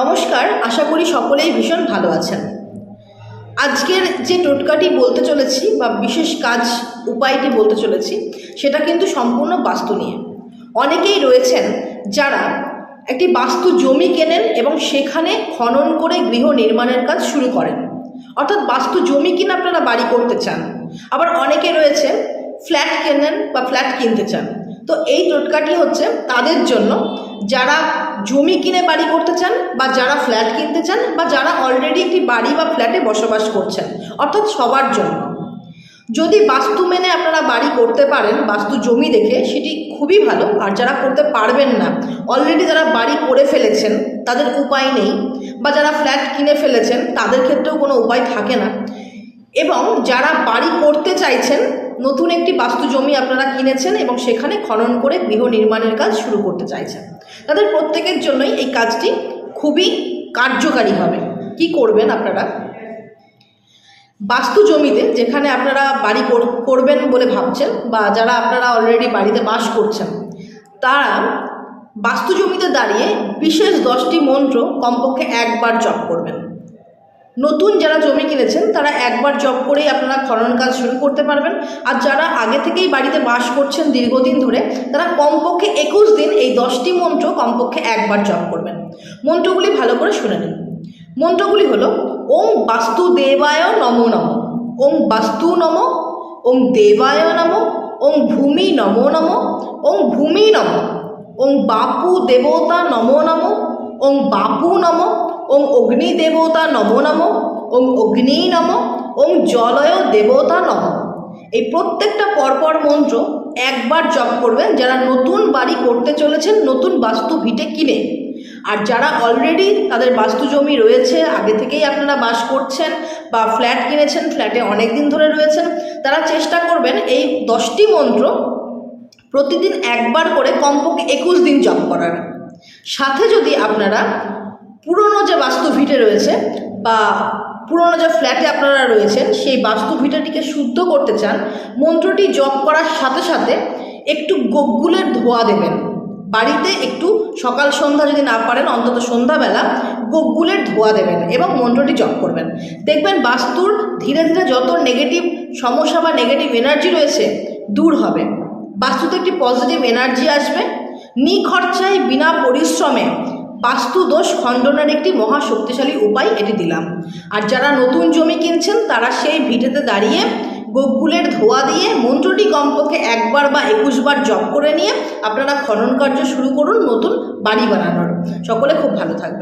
নমস্কার, আশা করি সকলেই ভীষণ ভালো আছেন। আজকের যে টোটকাটি বলতে চলেছি বা বিশেষ কাজ উপায়টি বলতে চলেছি, সেটা কিন্তু সম্পূর্ণ বাস্তু নিয়ে। অনেকেই রয়েছেন যারা একটি বাস্তু জমি কেনেন এবং সেখানে খনন করে গৃহ নির্মাণের কাজ শুরু করেন। অর্থাৎ বাস্তু জমি কিনে আপনারা বাড়ি করতে চান। আবার অনেকে রয়েছে ফ্ল্যাট কেনেন বা ফ্ল্যাট কিনতে চান। তো এই টোটকাটি হচ্ছে তাদের জন্য যারা জমি কিনে বাড়ি করতে চান বা যারা ফ্ল্যাট কিনতে চান বা যারা অলরেডি একটি বাড়ি বা ফ্ল্যাটে বসবাস করছেন, অর্থাৎ সবার জন্য। যদি বাস্তু মেনে আপনারা বাড়ি করতে পারেন, বাস্তু জমি দেখে, সেটি খুবই ভালো। আর যারা করতে পারবেন না অলরেডি যারা বাড়ি করে ফেলেছেন, তাদের উপায় নেই। বা যারা ফ্ল্যাট কিনে ফেলেছেন, তাদের ক্ষেত্রেও কোনো উপায় থাকে না। এবং যারা বাড়ি করতে চাইছেন, নতুন একটি বাস্তু জমি আপনারা কিনেছেন এবং সেখানে খনন করে গৃহ নির্মাণের কাজ শুরু করতে চাইছেন। তাদের প্রত্যেকের জন্যই এই কাজটি খুবই কার্যকারী হবে। কি করবেন আপনারা? বাস্তু জমিতে যেখানে আপনারা বাড়ি কর- করবেন বলে ভাবছেন বা যারা আপনারা অলরেডি বাড়িতে বাস করছেন, তারা বাস্তু জমিতে দাঁড়িয়ে বিশেষ দশটি মন্ত্র কমপক্ষে একবার জপ করবেন। নতুন যারা জমি কিনেছেন, তারা একবার জব করেই আপনারা খনন কাজ শুরু করতে পারবেন। আর যারা আগে থেকেই বাড়িতে বাস করছেন দীর্ঘদিন ধরে, তারা কমপক্ষে একুশ দিন এই দশটি মন্ত্র কমপক্ষে একবার জপ করবেন। মন্ত্রগুলি ভালো করে শুনে নিন। মন্ত্রগুলি হলো, ওম বাস্তু দেবায় নমো নম। ওম বাস্তু নম, ওম দেবায় নম, ওম ভূমি নমো নম, ওম ভূমি নম। ওম বাপু দেবতা নমো নম, ওম বাপু নম ওম অগ্নি দেবতা নমো নম ওম অগ্নি নম ওম জলয় দেবতা নম। এই প্রত্যেকটা পরপর মন্ত্র একবার জপ করবেন, যারা নতুন বাড়ি করতে চলেছেন, নতুন বাস্তু ভিটে কিনে। আর যারা অলরেডি তাদের বাস্তু জমি রয়েছে, আগে থেকেই আপনারা বাস করছেন বা ফ্ল্যাট কিনেছেন ফ্ল্যাটে অনেক দিন ধরে রয়েছেন, তারা চেষ্টা করবেন এই দশটি মন্ত্র প্রতিদিন একবার করে কমপক্ষে একুশ দিন জপ করার। সাথে যদি আপনারা পুরনো যে বাস্তু ভিটে রয়েছে বা পুরনো যে ফ্ল্যাটে আপনারা রয়েছেন, সেই বাস্তু ভিটাটিকে শুদ্ধ করতে চান, মন্ত্রটি জপ করার সাথে সাথে একটু গোগুলের ধোয়া দেবেন। বাড়িতে একটু সকাল সন্ধ্যা যদি না পারেন, অন্তত সন্ধ্যাবেলা গোগুলের ধোয়া দেবেন এবং মন্ত্রটি জপ করবেন। দেখবেন বাস্তুর ধীরে ধীরে যত নেগেটিভ সমস্যা বা নেগেটিভ এনার্জি রয়েছে, দূর হবে। বাস্তুতে একটি পজিটিভ এনার্জি আসবে। নিখরচায় বিনা পরিশ্রমে বাস্তু দোষ খণ্ডনের একটি মহা শক্তিশালী উপায় এটি দিলাম। আর যারা নতুন জমি কিনছেন, তারা সেই ভিটেতে দাঁড়িয়ে গোকুলের ধোয়া দিয়ে মন্ত্রটি কমপক্ষে একবার বা একুশবার জপ করে নিয়ে আপনারা খনন কার্য শুরু করুন নতুন বাড়ি বানানোর। সকলে খুব ভালো থাকবে